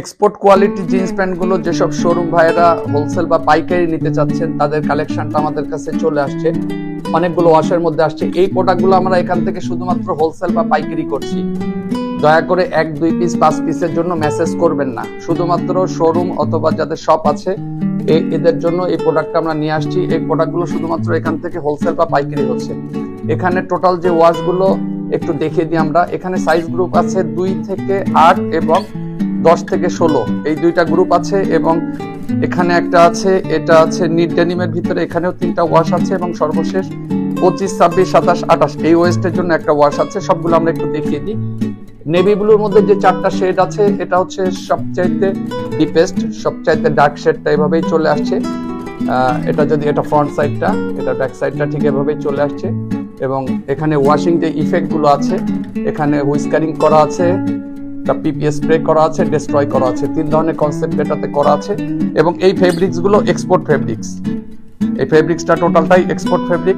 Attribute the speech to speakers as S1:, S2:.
S1: Export quality jeans প্যান্টগুলো যেসব showroom ভাইয়েরা হোলসেল বা পাইকারি নিতে চাচ্ছেন তাদের কালেকশনটা আমাদের কাছে চলে আসছে। অনেকগুলো ওয়াশের মধ্যে আসছে। এই প্রোডাক্টগুলো আমরা এখান থেকে শুধুমাত্র হোলসেল বা পাইকারি করছি। দয়া করে এক দুই পিস পাঁচ পিসের জন্য মেসেজ করবেন না। শুধুমাত্র শোরুম অথবা যাদের শপ আছে এদের জন্য এই প্রোডাক্টটা আমরা নিয়ে আসছি। এই প্রোডাক্টগুলো শুধুমাত্র এখান থেকে হোলসেল বা পাইকারি হচ্ছে। এখানে টোটাল যে ওয়াশগুলো একটু দেখিয়ে দিই আমরা। এখানে সাইজ গ্রুপ আছে দুই থেকে আট এবং দশ থেকে ষোলো, এই দুইটা গ্রুপ আছে এবং এখানে একটা আছে, এটা আছে নিট ডেনিমের ভিতরে, এখানেও তিনটা ওয়াশ আছে এবং সর্বশেষ পঁচিশ, ছাব্বিশ, সাতাশ, আঠাশ, এই ওয়েস্টের জন্য একটা ওয়াশ আছে, সবগুলো আমরা একটু দেখিয়ে দিই। নেভি ব্লুর মধ্যে যে চারটা শেড আছে, এটা হচ্ছে সবচাইতে ডিপেস্ট সবচাইতে ডার্ক শেডটা এভাবেই চলে আসছে। এটা যদি এটা ফ্রন্ট সাইডটা এটা ব্যাক সাইডটা ঠিক এভাবেই চলে আসছে। এবং এখানে ওয়াশিং যে ইফেক্টগুলো আছে, এখানে হুইস্কারিং করা আছে পিপিএস স্প্রে করা আছে ডিস্ট্রয় করা আছে, তিন ধরনের কনসেপ্ট এটাতে করা আছে। এবং এই ফেব্রিক্সগুলো এক্সপোর্ট ফেব্রিক্স এই ফেব্রিক্সটা টোটালটাই এক্সপোর্ট ফেব্রিক